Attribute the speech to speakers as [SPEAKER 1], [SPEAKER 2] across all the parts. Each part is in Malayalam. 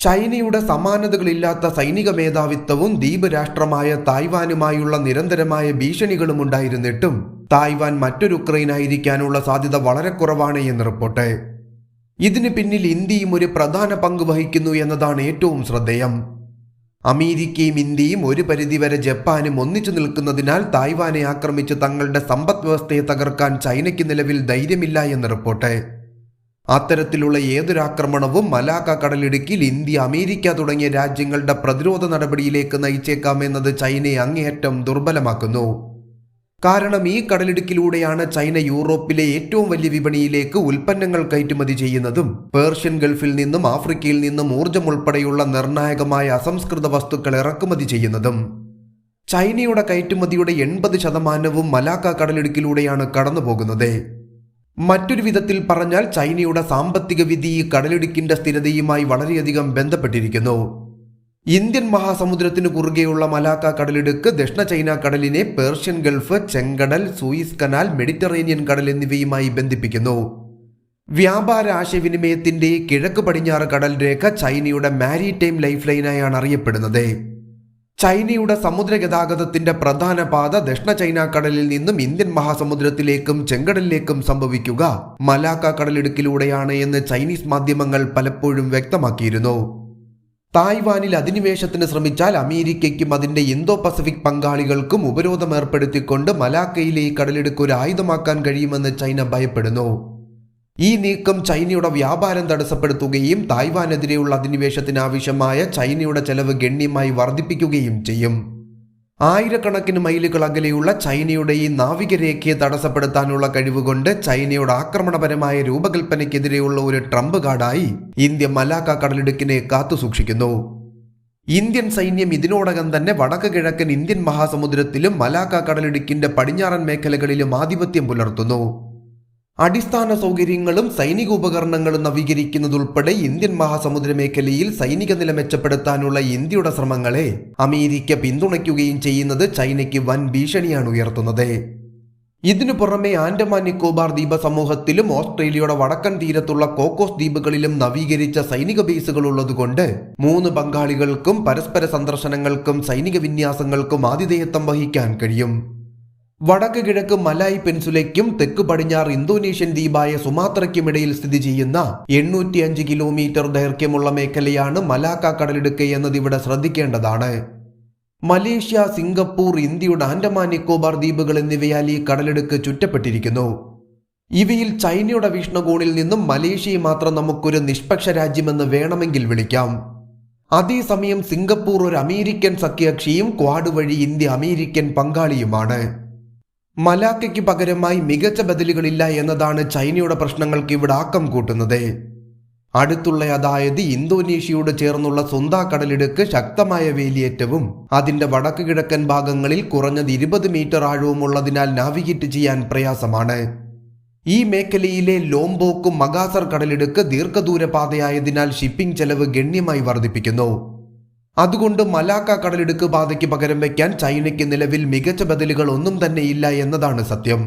[SPEAKER 1] ചൈനയുടെ സമാനതകളില്ലാത്ത സൈനിക മേധാവിത്വവും ദ്വീപ് രാഷ്ട്രമായ തായ്വാനുമായുള്ള നിരന്തരമായ ഭീഷണികളും ഉണ്ടായിരുന്നിട്ടും തായ്വാൻ മറ്റൊരു ഉക്രൈൻ ആയിരിക്കാനുള്ള സാധ്യത വളരെ കുറവാണ് എന്ന് റിപ്പോർട്ട്. ഇതിന് പിന്നിൽ ഇന്ത്യയും ഒരു പ്രധാന പങ്ക് വഹിക്കുന്നു എന്നതാണ് ഏറ്റവും ശ്രദ്ധേയം. അമേരിക്കയും ഇന്ത്യയും ഒരു പരിധിവരെ ജപ്പാനും ഒന്നിച്ചു നിൽക്കുന്നതിനാൽ തായ്വാനെ ആക്രമിച്ച് തങ്ങളുടെ സമ്പദ് വ്യവസ്ഥയെ തകർക്കാൻ ചൈനയ്ക്ക് നിലവിൽ ധൈര്യമില്ല എന്ന് റിപ്പോർട്ട്. അത്തരത്തിലുള്ള ഏതൊരാക്രമണവും മലാക്ക കടലിടുക്കിൽ ഇന്ത്യ അമേരിക്ക തുടങ്ങിയ രാജ്യങ്ങളുടെ പ്രതിരോധ നടപടിയിലേക്ക് നയിച്ചേക്കാമെന്നത് ചൈനയെ അങ്ങേയറ്റം ദുർബലമാക്കുന്നു. കാരണം ഈ കടലിടുക്കിലൂടെയാണ് ചൈന യൂറോപ്പിലെ ഏറ്റവും വലിയ വിപണിയിലേക്ക് ഉൽപ്പന്നങ്ങൾ കയറ്റുമതി ചെയ്യുന്നതും പേർഷ്യൻ ഗൾഫിൽ നിന്നും ആഫ്രിക്കയിൽ നിന്നും ഊർജം ഉൾപ്പെടെയുള്ള നിർണായകമായ അസംസ്കൃത വസ്തുക്കൾ ഇറക്കുമതി ചെയ്യുന്നതും ചൈനയുടെ കയറ്റുമതിയുടെ എൺപത് ശതമാനവും മലാക്ക കടലിടുക്കിലൂടെയാണ് കടന്നുപോകുന്നത്. മറ്റൊരു വിധത്തിൽ പറഞ്ഞാൽ ചൈനയുടെ സാമ്പത്തിക വിധി കടലിടുക്കിന്റെ സ്ഥിരതയുമായി വളരെയധികം ബന്ധപ്പെട്ടിരിക്കുന്നു. ഇന്ത്യൻ മഹാസമുദ്രത്തിന് കുറുകെയുള്ള മലാക്ക കടലിടുക്ക് ദക്ഷിണ ചൈന കടലിനെ പേർഷ്യൻ ഗൾഫ് ചെങ്കടൽ സൂയിസ് കനാൽ മെഡിറ്ററേനിയൻ കടൽ എന്നിവയുമായി ബന്ധിപ്പിക്കുന്നു. വ്യാപാര ആശയവിനിമയത്തിന്റെ കിഴക്ക് പടിഞ്ഞാറ് കടൽ രേഖ ചൈനയുടെ മാരിടൈം ലൈഫ് ലൈനായാണ് അറിയപ്പെടുന്നത്. ചൈനയുടെ സമുദ്ര ഗതാഗതത്തിന്റെ പ്രധാന പാത ദക്ഷിണ ചൈന കടലിൽ നിന്നും ഇന്ത്യൻ മഹാസമുദ്രത്തിലേക്കും ചെങ്കടലിലേക്കും സംഭവിക്കുക. മലാക്ക കടലിടുക്കിലൂടെയാണ് എന്ന് ചൈനീസ് മാധ്യമങ്ങൾ പലപ്പോഴും വ്യക്തമാക്കിയിരുന്നു. തായ്വാനിൽ അധിനിവേശത്തിന് ശ്രമിച്ചാൽ അമേരിക്കയ്ക്കും അതിന്റെ ഇന്തോ പസഫിക് പങ്കാളികൾക്കും ഉപരോധം ഏർപ്പെടുത്തിക്കൊണ്ട് മലാക്കയിലെ ഈ കടലിടുക്ക് ഒരു ആയുധമാക്കാൻ കഴിയുമെന്ന് ചൈന ഭയപ്പെടുന്നു. ഈ നീക്കം ചൈനയുടെ വ്യാപാരം തടസ്സപ്പെടുത്തുകയും തായ്വാനെതിരെയുള്ള അധിനിവേശത്തിന് ആവശ്യമായ ചൈനയുടെ ചെലവ് ഗണ്യമായി വർദ്ധിപ്പിക്കുകയും ചെയ്യും. ആയിരക്കണക്കിന് മൈലുകൾ അകലെയുള്ള ചൈനയുടെ ഈ നാവികരേഖയെ തടസ്സപ്പെടുത്താനുള്ള കഴിവുകൊണ്ട് ചൈനയുടെ ആക്രമണപരമായ രൂപകൽപ്പനയ്ക്കെതിരെയുള്ള ഒരു ട്രംപ് കാർഡായി ഇന്ത്യ മലാക്ക കടലിടുക്കിനെ കാത്തുസൂക്ഷിക്കുന്നു. ഇന്ത്യൻ സൈന്യം ഇതിനോടകം തന്നെ വടക്ക് കിഴക്കൻ ഇന്ത്യൻ മഹാസമുദ്രത്തിലും മലാക്ക കടലിടുക്കിന്റെ പടിഞ്ഞാറൻ മേഖലകളിലും ആധിപത്യം പുലർത്തുന്നു. അടിസ്ഥാന സൗകര്യങ്ങളും സൈനിക ഉപകരണങ്ങളും നവീകരിക്കുന്നതുൾപ്പെടെ ഇന്ത്യൻ മഹാസമുദ്ര മേഖലയിൽ സൈനിക നില മെച്ചപ്പെടുത്താനുള്ള ഇന്ത്യയുടെ ശ്രമങ്ങളെ അമേരിക്ക പിന്തുണയ്ക്കുകയും ചെയ്യുന്നത് ചൈനയ്ക്ക് വൻ ഭീഷണിയാണ് ഉയർത്തുന്നത്. ഇതിനു പുറമെ ആൻഡമാൻ നിക്കോബാർ ദ്വീപ സമൂഹത്തിലും ഓസ്ട്രേലിയയുടെ വടക്കൻ തീരത്തുള്ള കോക്കോസ് ദ്വീപുകളിലും നവീകരിച്ച സൈനിക ബേസുകൾ ഉള്ളതുകൊണ്ട് മൂന്ന് പങ്കാളികൾക്കും പരസ്പര സന്ദർശനങ്ങൾക്കും സൈനിക വിന്യാസങ്ങൾക്കും ആതിഥേയത്വം വഹിക്കാൻ കഴിയും. വടക്ക് കിഴക്ക് മലായ് പെൻസുലയ്ക്കും തെക്ക് പടിഞ്ഞാറ് ഇന്തോനേഷ്യൻ ദ്വീപായ സുമാത്രയ്ക്കുമിടയിൽ സ്ഥിതി ചെയ്യുന്ന എണ്ണൂറ്റിയഞ്ച് കിലോമീറ്റർ ദൈർഘ്യമുള്ള മേഖലയാണ് മലാക്ക കടലിടുക്ക് എന്നത് ഇവിടെ ശ്രദ്ധിക്കേണ്ടതാണ്. മലേഷ്യ സിംഗപ്പൂർ ഇന്ത്യയുടെ ആൻഡമാൻ നിക്കോബാർ ദ്വീപുകൾ എന്നിവയാൽ ഈ കടലിടുക്ക് ചുറ്റപ്പെട്ടിരിക്കുന്നു. ഇവയിൽ ചൈനയുടെ വീക്ഷണകോണിൽ നിന്നും മലേഷ്യയെ മാത്രം നമുക്കൊരു നിഷ്പക്ഷ രാജ്യമെന്ന് വേണമെങ്കിൽ വിളിക്കാം. അതേസമയം സിംഗപ്പൂർ ഒരു അമേരിക്കൻ സഖ്യകക്ഷിയും ക്വാഡ് വഴി ഇന്ത്യ അമേരിക്കൻ പങ്കാളിയുമാണ്. മലാക്കയ്ക്ക് പകരമായി മികച്ച ബദലുകളില്ല എന്നതാണ് ചൈനയുടെ പ്രശ്നങ്ങൾക്ക് ഇവിടെ ആക്കം കൂട്ടുന്നത്. അടുത്തുള്ള അതായത് ഇന്തോനേഷ്യയോട് ചേർന്നുള്ള സ്വന്താ കടലിടുക്ക് ശക്തമായ വേലിയേറ്റവും അതിന്റെ വടക്ക് കിഴക്കൻ ഭാഗങ്ങളിൽ കുറഞ്ഞത് ഇരുപത് മീറ്റർ ആഴവുമുള്ളതിനാൽ നാവിഗേറ്റ് ചെയ്യാൻ പ്രയാസമാണ്. ഈ മേഖലയിലെ ലോംബോക്കും മഗാസർ കടലിടുക്ക് ദീർഘദൂര പാതയായതിനാൽ ഷിപ്പിംഗ് ചെലവ് ഗണ്യമായി വർദ്ധിപ്പിക്കുന്നു. അതുകൊണ്ട് മലാക്ക കടലിടുക്ക് പാതയ്ക്ക് പകരം വയ്ക്കാൻ ചൈനയ്ക്ക് നിലവിൽ മികച്ച ബദലുകൾ ഒന്നും തന്നെ ഇല്ല എന്നതാണ് സത്യം.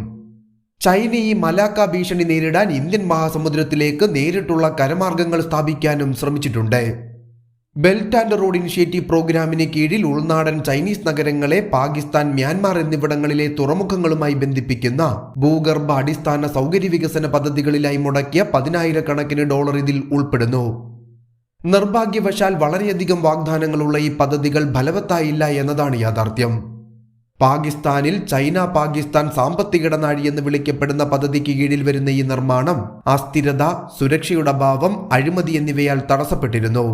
[SPEAKER 1] ചൈന ഈ മലാക്ക ഭീഷണി നേരിടാൻ ഇന്ത്യൻ മഹാസമുദ്രത്തിലേക്ക് നേരിട്ടുള്ള കരമാർഗങ്ങൾ സ്ഥാപിക്കാനും ശ്രമിച്ചിട്ടുണ്ട്. ബെൽറ്റ് ആൻഡ് റോഡ് ഇനിഷ്യേറ്റീവ് പ്രോഗ്രാമിന് കീഴിൽ ഉൾനാടൻ ചൈനീസ് നഗരങ്ങളെ പാകിസ്ഥാൻ മ്യാൻമാർ എന്നിവിടങ്ങളിലെ തുറമുഖങ്ങളുമായി ബന്ധിപ്പിക്കുന്ന ഭൂഗർഭ അടിസ്ഥാന സൗകര്യ വികസന പദ്ധതികളിലായി മുടക്കിയ പതിനായിരക്കണക്കിന് ഡോളർ ഇതിൽ ഉൾപ്പെടുന്നു. നിർഭാഗ്യവശാൽ വളരെയധികം വാഗ്ദാനങ്ങളുള്ള ഈ പദ്ധതികൾ ഫലവത്തായില്ല എന്നതാണ് യാഥാർത്ഥ്യം. പാകിസ്ഥാനിൽ ചൈന പാകിസ്ഥാൻ സാമ്പത്തിക ഇടനാഴി എന്ന് വിളിക്കപ്പെടുന്ന പദ്ധതിക്ക് കീഴിൽ വരുന്ന ഈ നിർമ്മാണം അസ്ഥിരത സുരക്ഷയുടെ അഭാവം അഴിമതി എന്നിവയാൽ തടസ്സപ്പെട്ടിരുന്നു.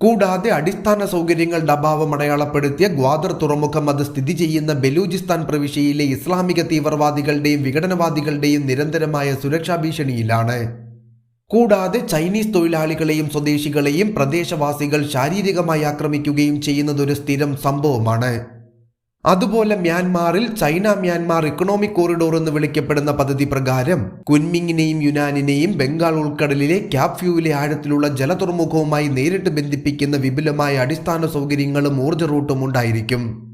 [SPEAKER 1] കൂടാതെ അടിസ്ഥാന സൗകര്യങ്ങളുടെ അഭാവം അടയാളപ്പെടുത്തിയ ഗ്വാദർ തുറമുഖം അത് സ്ഥിതി ചെയ്യുന്ന ബലൂചിസ്ഥാൻ പ്രവിശ്യയിലെ ഇസ്ലാമിക തീവ്രവാദികളുടെയും വിഘടനവാദികളുടെയും നിരന്തരമായ സുരക്ഷാ ഭീഷണിയിലാണ്. കൂടാതെ ചൈനീസ് തൊഴിലാളികളെയും സ്വദേശികളെയും പ്രദേശവാസികൾ ശാരീരികമായി ആക്രമിക്കുകയും ചെയ്യുന്നത് ഒരു സ്ഥിരം സംഭവമാണ്. അതുപോലെ മ്യാൻമാറിൽ ചൈന മ്യാൻമാർ ഇക്കണോമിക് കോറിഡോർ എന്ന് വിളിക്കപ്പെടുന്ന പദ്ധതി പ്രകാരം കുൻമിങ്ങിനെയും യുനാനിനെയും ബംഗാൾ ഉൾക്കടലിലെ ക്യാപ്ഫ്യൂവിലെ ആഴത്തിലുള്ള ജലതുറമുഖവുമായി നേരിട്ട് ബന്ധിപ്പിക്കുന്ന വിപുലമായ അടിസ്ഥാന സൗകര്യങ്ങളും ഊർജ റൂട്ടും ഉണ്ടായിരിക്കും.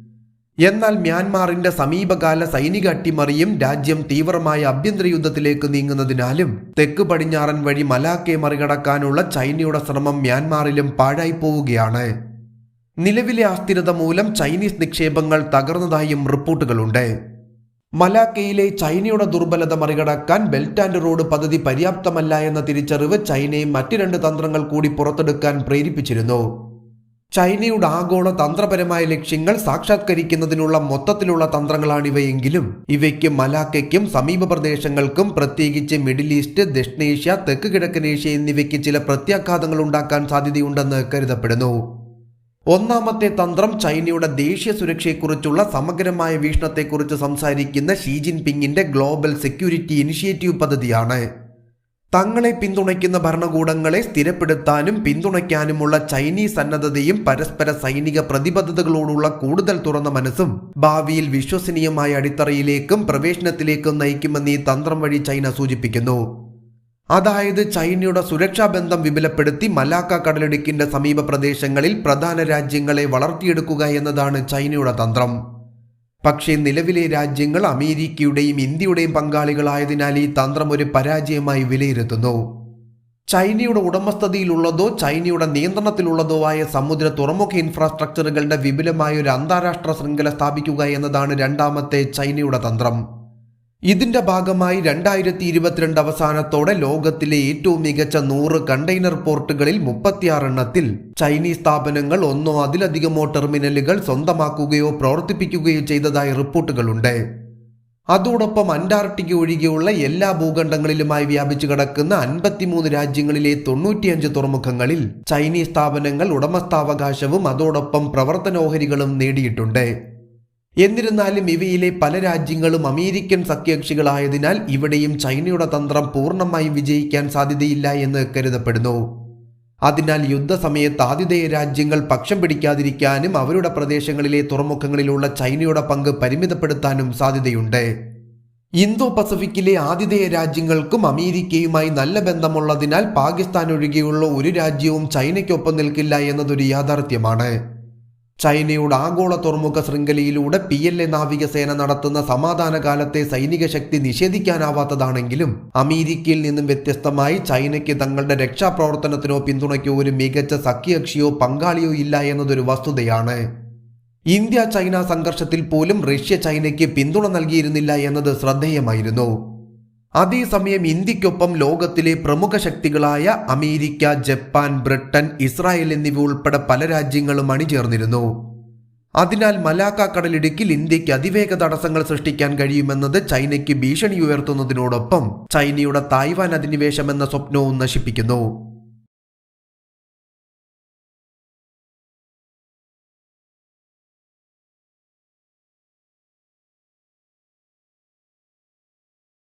[SPEAKER 1] എന്നാൽ മ്യാൻമാറിന്റെ സമീപകാല സൈനിക അട്ടിമറിയും രാജ്യം തീവ്രമായ ആഭ്യന്തര യുദ്ധത്തിലേക്ക് നീങ്ങുന്നതിനാലും തെക്ക് പടിഞ്ഞാറൻ വഴി മലാക്കെ മറികടക്കാനുള്ള ചൈനയുടെ ശ്രമം മ്യാൻമാറിലും പാഴായി പോവുകയാണ്. നിലവിലെ അസ്ഥിരത മൂലം ചൈനീസ് നിക്ഷേപങ്ങൾ തകർന്നതായും റിപ്പോർട്ടുകളുണ്ട്. മലാക്കയിലെ ചൈനയുടെ ദുർബലത മറികടക്കാൻ ബെൽറ്റ് ആൻഡ് റോഡ് പദ്ധതി പര്യാപ്തമല്ല എന്ന തിരിച്ചറിവ് ചൈനയെ മറ്റു രണ്ട് തന്ത്രങ്ങൾ കൂടി പുറത്തെടുക്കാൻ പ്രേരിപ്പിച്ചിരുന്നു. ചൈനയുടെ ആഗോള തന്ത്രപരമായ ലക്ഷ്യങ്ങൾ സാക്ഷാത്കരിക്കുന്നതിനുള്ള മൊത്തത്തിലുള്ള തന്ത്രങ്ങളാണിവയെങ്കിലും ഇവയ്ക്ക് മലാക്കയ്ക്കും സമീപ പ്രദേശങ്ങൾക്കും പ്രത്യേകിച്ച് മിഡിൽ ഈസ്റ്റ് ദക്ഷിണേഷ്യ തെക്ക് കിഴക്കൻ ഏഷ്യ എന്നിവയ്ക്ക് ചില പ്രത്യാഘാതങ്ങൾ ഉണ്ടാക്കാൻ സാധ്യതയുണ്ടെന്ന് കരുതപ്പെടുന്നു. ഒന്നാമത്തെ തന്ത്രം ചൈനയുടെ ദേശീയ സുരക്ഷയെക്കുറിച്ചുള്ള സമഗ്രമായ വീക്ഷണത്തെക്കുറിച്ച് സംസാരിക്കുന്ന ഷീ ജിൻപിങ്ങിന്റെ ഗ്ലോബൽ സെക്യൂരിറ്റി ഇനിഷ്യേറ്റീവ് പദ്ധതിയാണ്. തങ്ങളെ പിന്തുണയ്ക്കുന്ന ഭരണകൂടങ്ങളെ സ്ഥിരപ്പെടുത്താനും പിന്തുണയ്ക്കാനുമുള്ള ചൈനീസ് സന്നദ്ധതയും പരസ്പര സൈനിക പ്രതിബദ്ധതകളോടുള്ള കൂടുതൽ തുറന്ന മനസ്സും ഭാവിയിൽ വിശ്വസനീയമായ അടിത്തറയിലേക്കും പ്രവേശനത്തിലേക്കും നയിക്കുമെന്ന് ഈ തന്ത്രം വഴി ചൈന സൂചിപ്പിക്കുന്നു. അതായത് ചൈനയുടെ സുരക്ഷാ ബന്ധം വിപുലപ്പെടുത്തി മലാക്ക കടലിടുക്കിന്റെ സമീപ പ്രദേശങ്ങളിൽ പ്രധാന രാജ്യങ്ങളെ വളർത്തിയെടുക്കുക എന്നതാണ് ചൈനയുടെ തന്ത്രം. പക്ഷേ നിലവിലെ രാജ്യങ്ങൾ അമേരിക്കയുടെയും ഇന്ത്യയുടെയും പങ്കാളികളായതിനാൽ ഈ തന്ത്രം ഒരു പരാജയമായി വിലയിരുത്തുന്നു. ചൈനയുടെ ഉടമസ്ഥതയിലുള്ളതോ ചൈനയുടെ നിയന്ത്രണത്തിലുള്ളതോ ആയ സമുദ്ര തുറമുഖ ഇൻഫ്രാസ്ട്രക്ചറുകളുടെ വിപുലമായ ഒരു അന്താരാഷ്ട്ര ശൃംഖല സ്ഥാപിക്കുക എന്നതാണ് രണ്ടാമത്തെ ചൈനയുടെ തന്ത്രം. ഇതിന്റെ ഭാഗമായി രണ്ടായിരത്തി ഇരുപത്തിരണ്ട് അവസാനത്തോടെ ലോകത്തിലെ ഏറ്റവും മികച്ച നൂറ് കണ്ടെയ്നർ പോർട്ടുകളിൽ മുപ്പത്തിയാറെണ്ണത്തിൽ ചൈനീസ് സ്ഥാപനങ്ങൾ ഒന്നോ അതിലധികമോ ടെർമിനലുകൾ സ്വന്തമാക്കുകയോ പ്രവർത്തിപ്പിക്കുകയോ ചെയ്തതായി റിപ്പോർട്ടുകളുണ്ട്. അതോടൊപ്പം അന്റാർട്ടിക്ക ഒഴികെയുള്ള എല്ലാ ഭൂഖണ്ഡങ്ങളിലുമായി വ്യാപിച്ചു കിടക്കുന്ന അൻപത്തിമൂന്ന് രാജ്യങ്ങളിലെ തൊണ്ണൂറ്റിയഞ്ച് തുറമുഖങ്ങളിൽ ചൈനീസ് സ്ഥാപനങ്ങൾ ഉടമസ്ഥാവകാശവും അതോടൊപ്പം പ്രവർത്തനോഹരികളും നേടിയിട്ടുണ്ട്. എന്നിരുന്നാലും ഇവയിലെ പല രാജ്യങ്ങളും അമേരിക്കൻ സഖ്യകക്ഷികളായതിനാൽ ഇവിടെയും ചൈനയുടെ തന്ത്രം പൂർണമായും വിജയിക്കാൻ സാധ്യതയില്ല എന്ന് കരുതപ്പെടുന്നു. അതിനാൽ യുദ്ധസമയത്ത് ആതിഥേയ രാജ്യങ്ങൾ പക്ഷം പിടിക്കാതിരിക്കാനും അവരുടെ പ്രദേശങ്ങളിലെ തുറമുഖങ്ങളിലുള്ള ചൈനയുടെ പങ്ക് പരിമിതപ്പെടുത്താനും സാധ്യതയുണ്ട്. ഇന്തോ പസഫിക്കിലെ ആതിഥേയ രാജ്യങ്ങൾക്കും അമേരിക്കയുമായി നല്ല ബന്ധമുള്ളതിനാൽ പാകിസ്ഥാൻ ഒഴികെയുള്ള ഒരു രാജ്യവും ചൈനയ്ക്കൊപ്പം നിൽക്കില്ല എന്നതൊരു യാഥാർത്ഥ്യമാണ്. ചൈനയുടെ ആഗോള തുറമുഖ ശൃംഖലയിലൂടെ പി എൽ എ നാവികസേന നടത്തുന്ന സമാധാന കാലത്തെ സൈനിക ശക്തി നിഷേധിക്കാനാവാത്തതാണെങ്കിലും അമേരിക്കയിൽ നിന്നും വ്യത്യസ്തമായി ചൈനയ്ക്ക് തങ്ങളുടെ രക്ഷാപ്രവർത്തനത്തിനോ പിന്തുണയ്ക്കോ ഒരു മികച്ച സഖ്യകക്ഷിയോ പങ്കാളിയോ ഇല്ല എന്നതൊരു വസ്തുതയാണ്. ഇന്ത്യ ചൈന സംഘർഷത്തിൽ പോലും റഷ്യ ചൈനയ്ക്ക് പിന്തുണ നൽകിയിരുന്നില്ല എന്നത് ശ്രദ്ധേയമായിരുന്നു. അതേസമയം ഇന്ത്യക്കൊപ്പം ലോകത്തിലെ പ്രമുഖ ശക്തികളായ അമേരിക്ക ജപ്പാൻ ബ്രിട്ടൻ ഇസ്രായേൽ എന്നിവ ഉൾപ്പെടെ പല രാജ്യങ്ങളും അണിചേർന്നിരുന്നു. അതിനാൽ മലാക്ക കടലിടുക്കിൽ ഇന്ത്യയ്ക്ക് അതിവേഗ തടസ്സങ്ങൾ സൃഷ്ടിക്കാൻ കഴിയുമെന്നത് ചൈനയ്ക്ക് ഭീഷണി ഉയർത്തുന്നതിനോടൊപ്പം ചൈനയുടെ തായ്വാൻ അധിനിവേശം എന്ന സ്വപ്നവും നശിപ്പിക്കുന്നു.